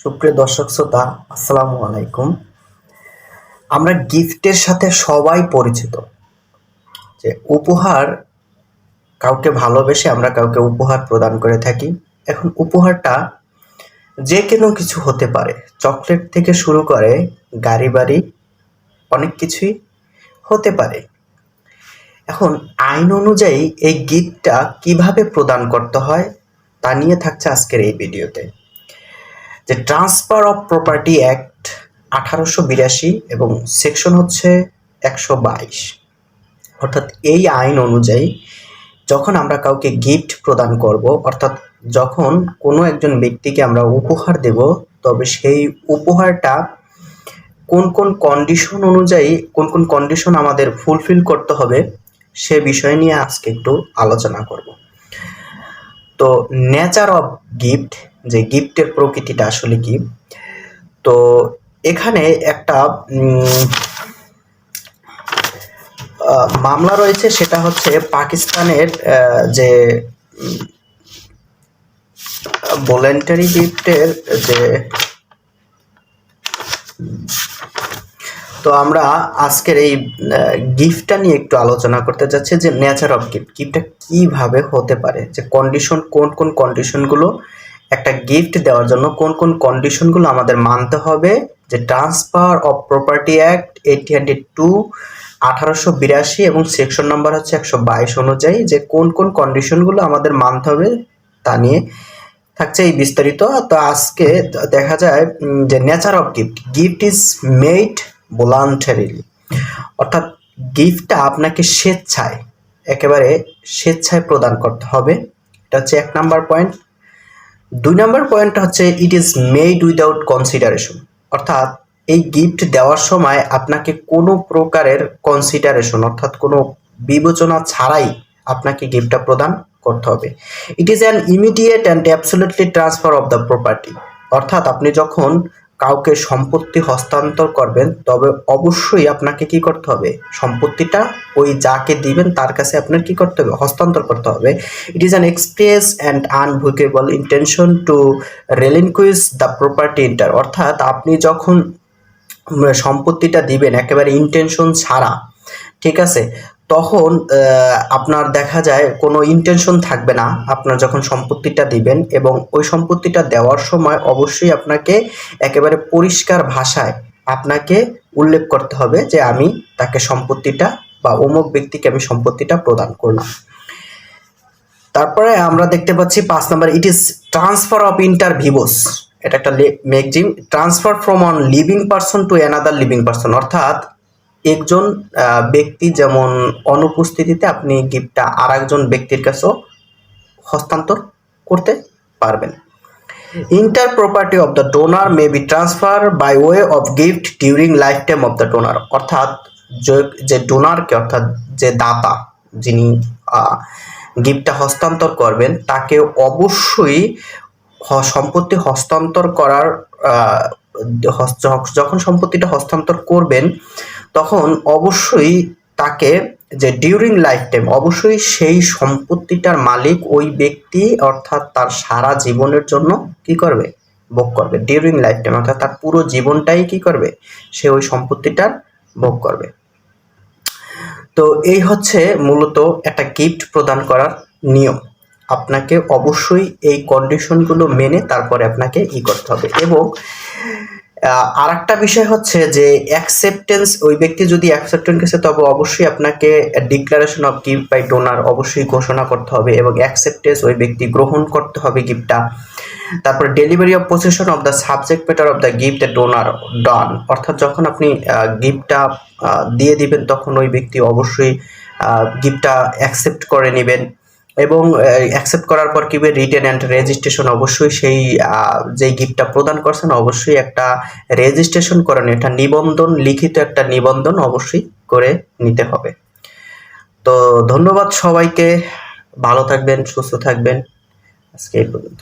সুপ্রিয় দর্শক শ্রোতা, আসসালামু আলাইকুম। আমরা গিফটের সাথে সবাই পরিচিত। যে উপহার কাউকে ভালোবেসে আমরা কাউকে উপহার প্রদান করে থাকি। এখন উপহারটা যে কোনো কিছু হতে পারে, চকলেট থেকে শুরু করে গাড়ি বাড়ি, অনেক কিছুই হতে পারে। এখন আইন অনুযায়ী এই গিফটটা কীভাবে প্রদান করতে হয়, তা নিয়ে থাকছে আজকের এই ভিডিওতে। যে ট্রান্সফার অফ প্রপার্টি অ্যাক্ট আঠারোশো বিরাশি এবং সেকশন হচ্ছে একশো বাইশ। অর্থাৎ এই আইন অনুযায়ী যখন আমরা কাউকে গিফট প্রদান করব, অর্থাৎ যখন কোনো একজন ব্যক্তিকে আমরা উপহার দেব, তবে সেই উপহারটা কোন কোন কন্ডিশন অনুযায়ী, কোন কোন কন্ডিশন আমাদের ফুলফিল করতে হবে, সে বিষয় নিয়ে আজকে একটু আলোচনা করব। তো নেচার অফ গিফট যে গিফটের প্রকৃতিটা আসলে কি? তো এখানে একটা মামলা রয়েছে, সেটা হচ্ছে পাকিস্তানের যে ভলেন্টারি গিফটের যে, তো আমরা আজকের এই গিফটটা নিয়ে একটু আলোচনা করতে যাচ্ছি যে নেচার অফ গিফট গিফটটা কীভাবে হতে পারে? যে কন্ডিশন কোন কোন কন্ডিশনগুলো একটা গিফট দেওয়ার জন্য কোন কোন কন্ডিশনগুলো আমাদের মানতে হবে? যে transfer of property act eighty hundred two আঠারোশো বিরাশি এবং সেকশন নাম্বার হচ্ছে একশো বাইশ অনুযায়ী যে কোন কোন কন্ডিশনগুলো আমাদের মানতে হবে তা নিয়ে থাকছে এই বিস্তারিত। তো আজকে দেখা যায় যে nature of gift gift is made voluntarily অর্থাৎ গিফটটা আপনাকে স্বেচ্ছায়, একেবারে স্বেচ্ছায় প্রদান করতে হবে। এটা হচ্ছে এক নাম্বার পয়েন্ট দুই নম্বর পয়েন্ট হচ্ছে it is made without consideration অর্থাৎ, এই গিফট দেওয়ার সময় আপনাকে কোনো প্রকারের কনসিডারেশন অর্থাৎ কোনো বিবেচনা ছাড়াই আপনাকে গিফটটা প্রদান করতে হবে। It is an immediate and absolutely transfer of the property অর্থাৎ, আপনি যখন কাউকে সম্পত্তি হস্তান্তর করবেন, তবে অবশ্যই আপনাকে কি করতে হবে? সম্পত্তিটা ওই যাকে দিবেন, তার কাছে আপনার কি করতে হবে? হস্তান্তর করতে হবে। It is an express and irrevocable intention to relinquish the property inter অর্থাৎ আপনি যখন সম্পত্তিটা দিবেন, একেবারে ইন্টেনশন ছাড়া, ঠিক আছে? তখন আপনার দেখা যায় কোনো ইন্টেনশন থাকবে না আপনার যখন সম্পত্তিটা দিবেন এবং ওই সম্পত্তিটা দেওয়ার সময় অবশ্যই আপনাকে একেবারে পরিষ্কার ভাষায় আপনাকে উল্লেখ করতে হবে যে আমি তাকে সম্পত্তিটা বা অমুক ব্যক্তিকে আমি সম্পত্তিটা প্রদান করলাম। তারপরে আমরা দেখতে পাচ্ছি পাঁচ number it is transfer of inter vivos এটা একটা maxim transfer from on living person to another living person অর্থাৎ একজন ব্যক্তি যেমন অনুপস্থিতিতে আপনি গিফটটা আর একজন ব্যক্তির কাছেও হস্তান্তর করতে পারবেন। Inter property of the donor may be transfer by way of gift during life time of the donor অর্থাৎ যে- ডোনারকে অর্থাৎ যে দাতা যিনি গিফটটা হস্তান্তর করবেন, তাকে অবশ্যই সম্পত্তি হস্তান্তর করার যখন সম্পত্তিটা হস্তান্তর করবেন তখন অবশ্যই তাকে যে ডিউরিং লাইফ টাইম অবশ্যই সেই সম্পত্তিটার মালিক ওই ব্যক্তি, অর্থাৎ তার সারা জীবনের জন্য কি করবে? ভোগ করবে। ডিউরিং লাইফ টাইম অর্থাৎ তার পুরো জীবনটাই কি করবে? সে ওই সম্পত্তিটার ভোগ করবে। তো এই হচ্ছে মূলত একটা গিফট প্রদান করার নিয়ম। আপনাকে অবশ্যই এই কন্ডিশনগুলো মেনে তারপরে আপনাকে ই করতে হবে। এবং আর একটা বিষয় হচ্ছে যে অ্যাকসেপ্টেন্স ওই ব্যক্তি যদি অ্যাকসেপ্টেন্স গেছে, তবে অবশ্যই আপনাকে declaration of gift by donor অবশ্যই ঘোষণা করতে হবে এবং অ্যাকসেপ্টেন্স ওই ব্যক্তি গ্রহণ করতে হবে গিফটটা তারপর delivery of possession of the subject matter of the gift the donor done অর্থাৎ যখন আপনি গিফটটা দিয়ে দিবেন, তখন ওই ব্যক্তি অবশ্যই গিফটটা অ্যাকসেপ্ট করে নেবেন। এবং অ্যাকসেপ্ট করার পর কিবে রিটেন অ্যান্ড রেজিস্ট্রেশন অবশ্যই সেই যে যেই গিফটটা প্রদান করছেন, অবশ্যই একটা রেজিস্ট্রেশন করেন এটা নিবন্ধন, লিখিত একটা নিবন্ধন অবশ্যই করে নিতে হবে। তো ধন্যবাদ সবাইকে। ভালো থাকবেন, সুস্থ থাকবেন। আজকে এই পর্যন্ত